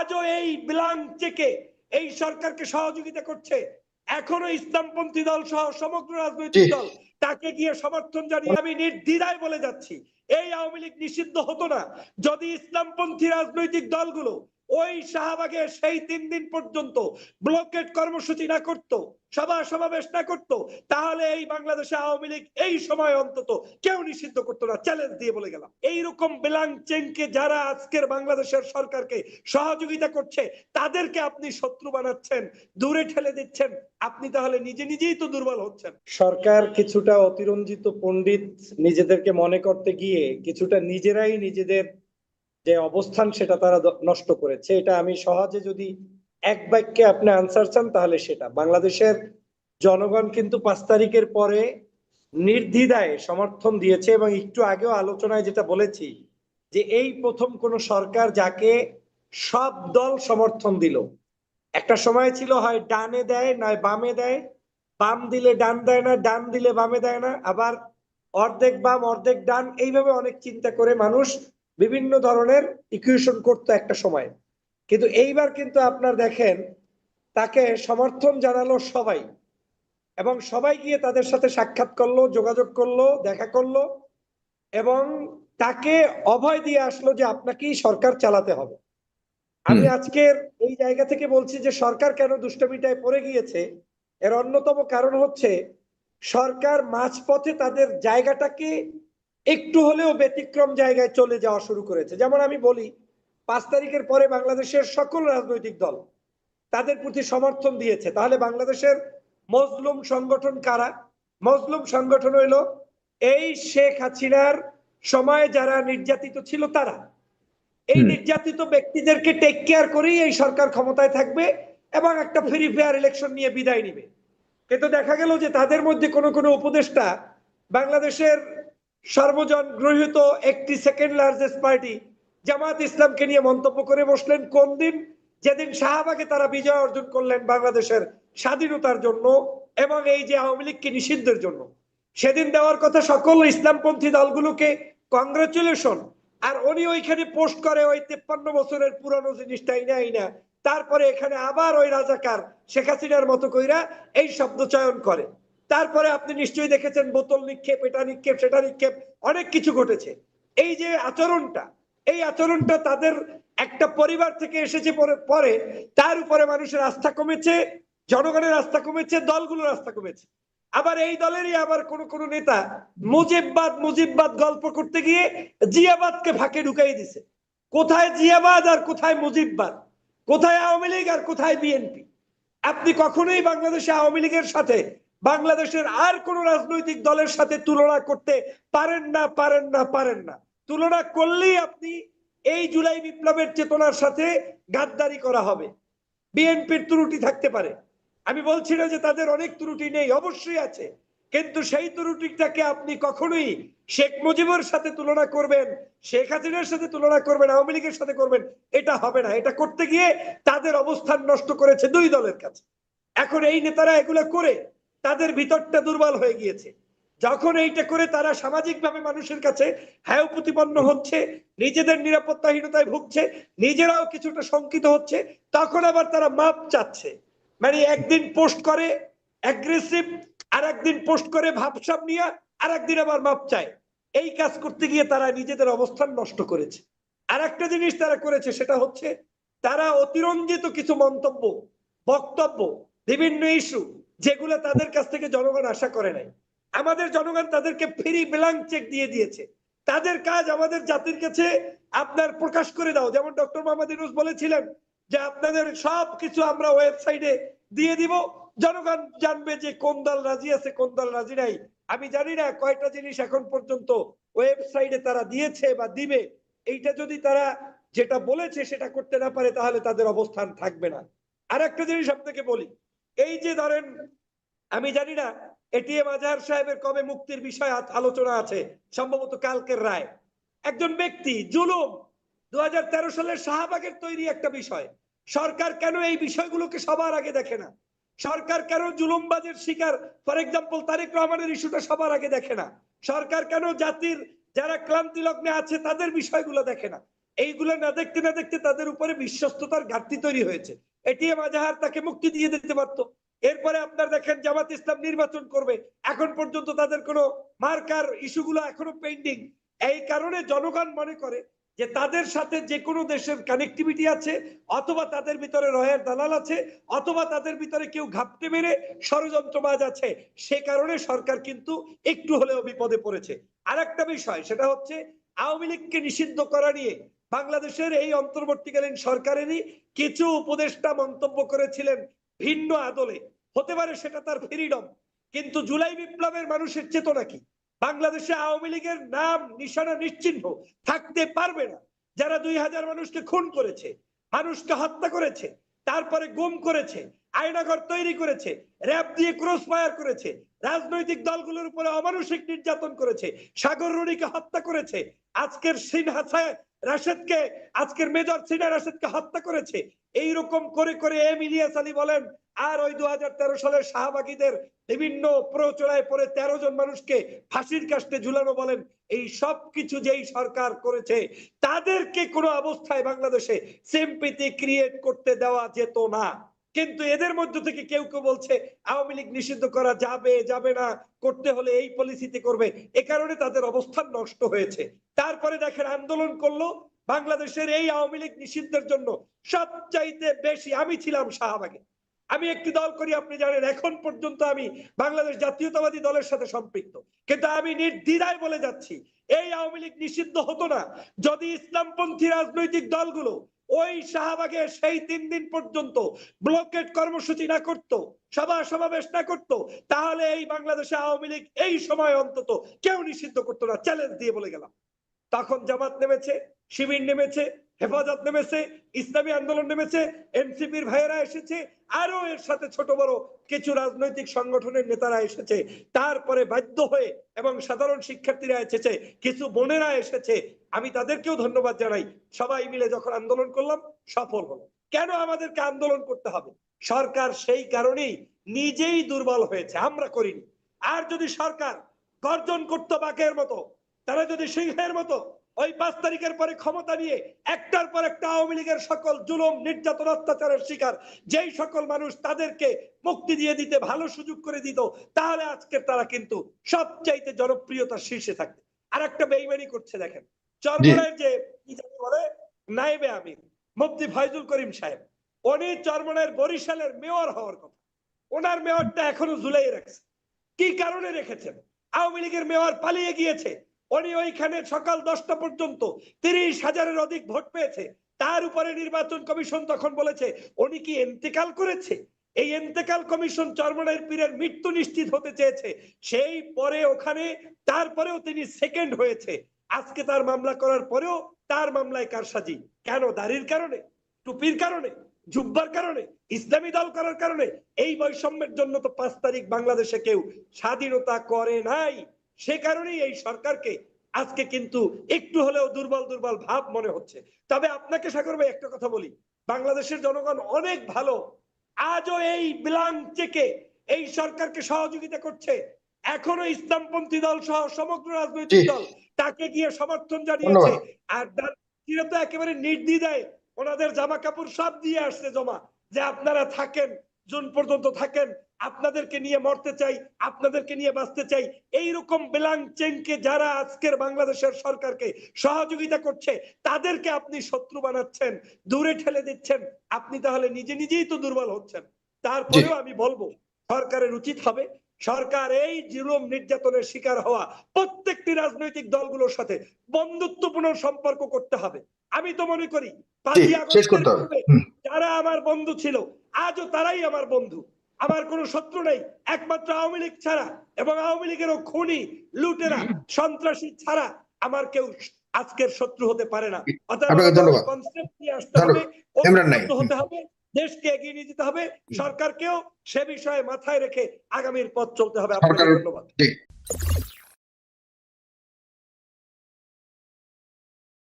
আজও এই ব্লাঙ্ক চেকে এই সরকারকে সহযোগিতা করছে। এখনও ইসলামপন্থী দল সহ সমগ্র রাজনৈতিক দল তাকে গিয়ে সমর্থন জানিয়ে আমি নির্দ্বিধায় বলে যাচ্ছি। এই আওয়ামী লীগ নিষিদ্ধ হতো না। যদি ইসলামপন্থী রাজনৈতিক দলগুলো ওই শাহবাগে সেই তিন দিন পর্যন্ত ব্লকেট কর্মসূচি না করত, সভা সমাবেশ না করত, তাহলে এই বাংলাদেশে আওয়ামী লীগ এই সময় অন্তত কেউ নিষিদ্ধ করতো না চ্যালেঞ্জ দিয়ে বলে গেলাম। এইরকম বেলাং চেনকে যারা আজকের বাংলাদেশের সরকারকে সহযোগিতা করছে, তাদেরকে আপনি শত্রু বানাচ্ছেন, দূরে ঠেলে দিচ্ছেন, আপনি তাহলে নিজে নিজেই তো দুর্বল হচ্ছেন। সরকার কিছুটা অতিরঞ্জিত পণ্ডিত নিজেদেরকে মনে করতে গিয়ে কিছুটা নিজেরাই নিজেদের যে অবস্থান সেটা তারা নষ্ট করেছে। এটা আমি সহজে যদি এক বাক্যে আপনি আনসার চান, তাহলে সেটা। বাংলাদেশের জনগণ কিন্তু পাঁচ তারিখের পরে নির্দ্বিধায় সমর্থন দিয়েছে এবং একটু আগেও আলোচনায় যেটা বলেছি, যে এই প্রথম কোন সরকার যাকে সব দল সমর্থন দিল। একটা সময় ছিল হয় ডানে দেয়, নয় বামে দেয়। বাম দিলে ডান দেয় না, ডান দিলে বামে দেয় না। আবার অর্ধেক বাম, অর্ধেক ডান, এইভাবে অনেক চিন্তা করে মানুষ বিভিন্ন ধরনের ইকুয়েশন করতো একটা সময়। কিন্তু এইবার কিন্তু আপনার দেখেন তাকে সমর্থন জানালো সবাই। এবং সবাই গিয়ে তাদের সাথে সাক্ষাৎ করল যোগাযোগ করল দেখা করল এবং তাকে অভয় দিয়ে আসলো যে আপনাকেই সরকার চালাতে হবে। আমি আজকের এই জায়গা থেকে বলছি যে সরকার কেন দুষ্টমিটায় পড়ে গিয়েছে এর অন্যতম কারণ হচ্ছে সরকার মাঝপথে তাদের জায়গাটাকে একটু হলেও ব্যতিক্রম জায়গায় চলে যাওয়া শুরু করেছে। যেমন আমি বলি পাঁচ তারিখের পরে বাংলাদেশের সকল রাজনৈতিক দল তাদের প্রতি সমর্থন দিয়েছে। তাহলে বাংলাদেশের মজলুম সংগঠন কারা? মজলুম সংগঠন হইল এই শেখ হাসিনার সময়ে যারা নির্যাতিত ছিল তারা। এই নির্যাতিত ব্যক্তিদেরকে টেক কেয়ার করেই এই সরকার ক্ষমতায় থাকবে এবং একটা ফ্রি ফেয়ার ইলেকশন নিয়ে বিদায় নিবে। কিন্তু দেখা গেল যে তাদের মধ্যে কোনো কোনো উপদেষ্টা বাংলাদেশের সর্বজন গৃহীত একটি সেকেন্ড লার্জেস্ট পার্টি জামাত ইসলামকে নিয়ে মন্তব্য করে বসলেন, কোন দিন? যেদিন শাহবাগে তারা বিজয় অর্জন করলেন বাংলাদেশের স্বাধীনতার জন্য এবং এই যে আওয়ামী লীগকে নিষিদ্ধের জন্য। সেদিন দেওয়ার কথা সকল ইসলামপন্থী দলগুলোকে কংগ্রেচুলেশন আর উনি ওইখানে পোস্ট করে ওই তেপ্পান্ন বছরের পুরানো জিনিসটা আইনা আইনা তারপরে এখানে আবার ওই রাজাকার শেখ হাসিনার মতো কইরা এই শব্দ চয়ন করে। তারপরে আপনি নিশ্চয়ই দেখেছেন বোতল নিক্ষেপ, এটা নিক্ষেপ, সেটা নিক্ষেপ, অনেক কিছু ঘটেছে। এই যে আচরণটা, এই আচরণটা তাদের একটা পরিবার থেকে এসেছে পরে পরে তার উপরে মানুষের আস্থা কমেছে, জনগণের আস্থা কমেছে, দলগুলোর আস্থা কমেছে। আবার এই দলেরই আবার কোন কোন নেতা মুজিববাদ মুজিববাদ গল্প করতে গিয়ে জিয়াবাদকে ফাঁকে ঢুকাই দিছে। কোথায় জিয়াবাদ আর কোথায় মুজিববাদ? কোথায় আওয়ামী লীগ আর কোথায় বিএনপি? আপনি কখনোই বাংলাদেশে আওয়ামী লীগের সাথে বাংলাদেশের আর কোন রাজনৈতিক দলের সাথে তুলনা করতে পারেন না পারেন না পারেন না। তুলনা করলেই আপনি এই জুলাই বিপ্লবের চেতনার সাথে গাদ্দারি করা হবে। বিএনপির ত্রুটি থাকতে পারে। আমি বলছি না যে তাদের অনেক ত্রুটি নেই, অবশ্যই আছে। কিন্তু সেই ত্রুটিটাকে আপনি কখনোই শেখ মুজিবের সাথে তুলনা করবেন, শেখ হাসিনার সাথে তুলনা করবেন, আওয়ামী লীগের সাথে করবেন, এটা হবে না। এটা করতে গিয়ে তাদের অবস্থান নষ্ট করেছে দুই দলের কাছে। এখন এই নেতারা এগুলো করে তাদের ভিতরটা দুর্বল হয়ে গিয়েছে। যখন এইটা করে তারা সামাজিকভাবে মানুষের কাছে হ্যায় প্রতিপন্ন হচ্ছে, নিজেদের নিরাপত্তাহীনতায় ভুগছে, নিজেরাও কিছুটা শঙ্কিত হচ্ছে, তখন আবার তারা মাপ চাচ্ছে। মানে একদিন পোস্ট করে অ্যাগ্রেসিভ আর একদিন পোস্ট করে ভাবসাব নিয়ে আর একদিন আবার মাপ চায়। এই কাজ করতে গিয়ে তারা নিজেদের অবস্থান নষ্ট করেছে। আর একটা জিনিস তারা করেছে, সেটা হচ্ছে তারা অতিরঞ্জিত কিছু মন্তব্য, বক্তব্য, বিভিন্ন ইস্যু যেগুলো তাদের কাছ থেকে জনগণ আশা করে নাই। আমাদের জনগণ তাদেরকে ফ্রি ব্ল্যাঙ্ক চেক দিয়ে দিয়েছে। তাদের কাজ আমাদের জাতির কাছে আপনার প্রকাশ করে দাও। যেমন ডক্টর মোহাম্মদ ইউনুস বলেছিলেন যে, আপনাদের সব কিছু আমরা ওয়েবসাইটে দিয়ে দিব। জনগণ জানবে যে কোন দল রাজি আছে, কোন দল রাজি নাই। আমি জানি না কয়টা জিনিস এখন পর্যন্ত ওয়েবসাইটে তারা দিয়েছে বা দিবে। এইটা যদি তারা যেটা বলেছে সেটা করতে না পারে, তাহলে তাদের অবস্থান থাকবে না। আর একটা জিনিস আপনাকে বলি। এই যে ধরেন, আমি জানি না এটিএম আজহার সাহেবের কবে মুক্তির বিষয় আলোচনা আছে, সম্ভবত কালকের রায়। একজন ব্যক্তি, জুলুম দু সালের শাহবাগের তৈরি একটা বিষয়। সরকার কেন এই বিষয়গুলোকে সবার আগে দেখে না? সরকার কেন জুলুমবাজের শিকার, ফর এক্সাম্পল, তারেক রহমানের ইস্যুটা সবার আগে দেখে না? সরকার কেন জাতির যারা ক্লান্তি লগ্নে আছে, তাদের বিষয়গুলো দেখে না? এইগুলো না দেখতে না দেখতে তাদের উপরে বিশ্বস্ততার ঘাটতি তৈরি হয়েছে। এটিএম আজাহার তাকে মুক্তি দিয়ে দিতে পারতো। এরপরে আপনার দেখেন জামাত ইসলাম নির্বাচন করবে। এখন পর্যন্ত তাদের কোনো মার্কার ইস্যুগুলো এখনও পেন্ডিং। এই কারণে জনগণ মনে করে যে তাদের সাথে যে কোনো দেশের কানেক্টিভিটি আছে, অথবা তাদের ভিতরে রয়ের দালাল আছে, অথবা তাদের ভিতরে কেউ ঘাপটে মেরে ষড়যন্ত্রবাজ আছে, সে কারণে সরকার কিন্তু একটু হলেও বিপদে পড়েছে। আর বিষয়, সেটা হচ্ছে আওয়ামী লীগকে নিষিদ্ধ করা নিয়ে বাংলাদেশের এই অন্তর্বর্তীকালীন সরকারেরই কিছু উপদেষ্টা মন্তব্য করেছিলেন ভিন্ন আদলে। হতে পারে সেটা তার ফ্রিডম কিন্তু জুলাই বিপ্লবের মানুষের চেতনা কি? বাংলাদেশে আওয়ামী লীগের নাম, নিশানা নিশ্চিহ্ন, থাকতে পারবে না। যারা দুই হাজার মানুষকে খুন করেছে, মানুষকে হত্যা করেছে, তারপরে গুম করেছে, আয়নাঘর তৈরি করেছে, র্যাব দিয়ে ক্রস ফায়ার করেছে রাজনৈতিক দলগুলোর উপরে অমানসিক নির্যাতন করেছে, সাগর রুনিকে হত্যা করেছে, আজকের সিনহা রাশেদকে, আজকের মেজর সিনা রাশেদকে হত্যা করেছে। এই রকম করে করে এম ইলিয়াস আলী বলেন, আর ওই দু সালের শাহবাগীদের বিভিন্ন প্রচড়ায় পরে তেরো জন মানুষকে ফাঁসির কাস্টে ঝুলানো বলেন, এই সব কিছু যেই সরকার করেছে, তাদেরকে কোনো অবস্থায় বাংলাদেশে সিম্পিতি ক্রিয়েট করতে দেওয়া যেত না। কিন্তু এদের মধ্য থেকে কেউ কেউ বলছে, আওয়ামী লীগ নিষিদ্ধ করা যাবে যাবে না, করতে হলে এই পলিসিতে করবে। এ কারণে তাদের অবস্থান নষ্ট হয়েছে। তারপরে দেখেন আন্দোলন করল বাংলাদেশের এই আওয়ামী লীগ নিষিদ্ধের জন্য সবচাইতে বেশি আমি ছিলাম শাহবাগে। আমি একটি দল করি, আপনি জানেন, এখন পর্যন্ত আমি বাংলাদেশ জাতীয়তাবাদী দলের সাথে সম্পৃক্ত। কিন্তু আমি নির্দ্বিধায় বলে যাচ্ছি, এই আওয়ামী লীগ নিষিদ্ধ হতো না। যদি ইসলামপন্থী রাজনৈতিক দলগুলো ওই শাহবাগে সেই তিন দিন পর্যন্ত ব্লকেট কর্মসূচি না করত, সভা সমাবেশ না করত, তাহলে এই বাংলাদেশে আওয়ামী লীগ এই সময় অন্তত কেউ নিষিদ্ধ করতো না। চ্যালেঞ্জ দিয়ে বলে গেলাম। তখন জামাত নেমেছে, শিবির নেমেছে হেফাজত নেমেছে, ইসলামী আন্দোলন নেমেছে, এনসিপির ভাইয়েরা এসেছে আরও এর সাথে ছোট বড় কিছু রাজনৈতিক সংগঠনের নেতারা এসেছে। তারপরে বাধ্য হয়ে এবং সাধারণ শিক্ষার্থীরা এসেছে, কিছু বোনেরা এসেছে। আমি তাদেরকেও ধন্যবাদ জানাই। সবাই মিলে যখন আন্দোলন করলাম, সফল হলো কেন আমাদেরকে আন্দোলন করতে হবে? সরকার সেই কারণেই নিজেই দুর্বল হয়েছে, আমরা করিনি। আর যদি সরকার গর্জন করতো বাঘের মতো, তারা যদি সিংহের মতো ওই পাঁচ তারিখের পরে ক্ষমতা নিয়ে একটার পর একটা আওয়ামী লীগের সকল জুলুম, নির্যাতন, অত্যাচারের শিকার, যেই সকল মানুষ তাদেরকে মুক্তি দিয়ে দিতে, ভালো সুযোগ করে দিত, তাহলে আজকে তারা কিন্তু সবচাইতে জনপ্রিয়তার শীর্ষে থাকবে। আর একটা বেইমানি করছে দেখেন। চরমনের যে কি জানি বলে নাইবে আমির, মুফতি ফয়জুল করিম সাহেব, উনি চরমনের বরিশালের মেয়র হওয়ার কথা। ওনার মেয়রটা এখনও ঝুলাই রাখছে। কি কারণে রেখেছেন? আওয়ামী লীগের মেয়র পালিয়ে গিয়েছে। উনি ওইখানে সকাল দশটা পর্যন্ত তিরিশ হাজারের অধিক ভোট পেয়েছে। তার উপরে নির্বাচন কমিশন তখন বলেছে, উনি কি এন্তেকাল করেছে? এই এন্তেকাল কমিশন চরমনের পীরের মৃত্যু নিশ্চিত হতে চেয়েছে। সেই পরে ওখানে, তারপরেও তিনি সেকেন্ড হয়েছে। আজকে তার মামলা করার পরেও তার মামলায় কারসাজি। কেন? দাড়ির কারণে? টুপির কারণে? জুব্বার কারণে? ইসলামী দল করার কারণে? এই বৈষম্যের জন্য তো পাঁচ তারিখ বাংলাদেশে কেউ স্বাধীনতা করে নাই। সে কারণেই এই সরকারকে আজকে কিন্তু একটু হলেও দুর্বল দুর্বল ভাব মনে হচ্ছে। তবে আপনাকে সাগর ভাই একটা কথা বলি। বাংলাদেশের জনগণ অনেক ভালো। আজও এই ব্লাঙ্ক চেকে এই সরকারকে সহযোগিতা করছে। এখনও ইসলামপন্থী দল সহ সমগ্র রাজনৈতিক দল তাকে গিয়ে সমর্থন জানিয়েছে। আর ডানপন্থীরা তো একেবারে নির্দ্বিধায় ওনাদের জামা কাপড় সব দিয়ে আসছে জমা যে আপনারা থাকেন জুন পর্যন্ত থাকেন আপনাদেরকে নিয়ে মরতে চাই আপনাদেরকে নিয়ে বাঁচতে চাই এইরকম বেলাং চেনকে যারা আজকের বাংলাদেশের সরকারকে সহযোগিতা করছে তাদেরকে আপনি শত্রু বানাচ্ছেন দূরে ঠেলে দিচ্ছেন আপনি তাহলে নিজে নিজেই তো দুর্বল হচ্ছেন। তারপরেও আমি বলব সরকারের উচিত হবে সরকার এই জুলুম নির্যাতনের শিকার হওয়া প্রত্যেকটি রাজনৈতিক দলগুলোর সাথে বন্ধুত্বপূর্ণ সম্পর্ক করতে হবে। আমি তো মনে করি। যারা আমার বন্ধু ছিল আজও তারাই আমার বন্ধু। আমার কোন শত্রু নেই। একমাত্র আওয়ামী লীগ ছাড়া এবং আওয়ামী লীগেরও খুনি লুটেরা সন্ত্রাসী ছাড়া আমার কেউ আজকের শত্রু হতে পারে না। concept নিয়ে আসতে হবে হতে হবে দেশকে এগিয়ে নিয়ে যেতে হবে সরকারকেও সে বিষয়ে মাথায় রেখে আগামীর পথ চলতে হবে। আপনাকে ধন্যবাদ।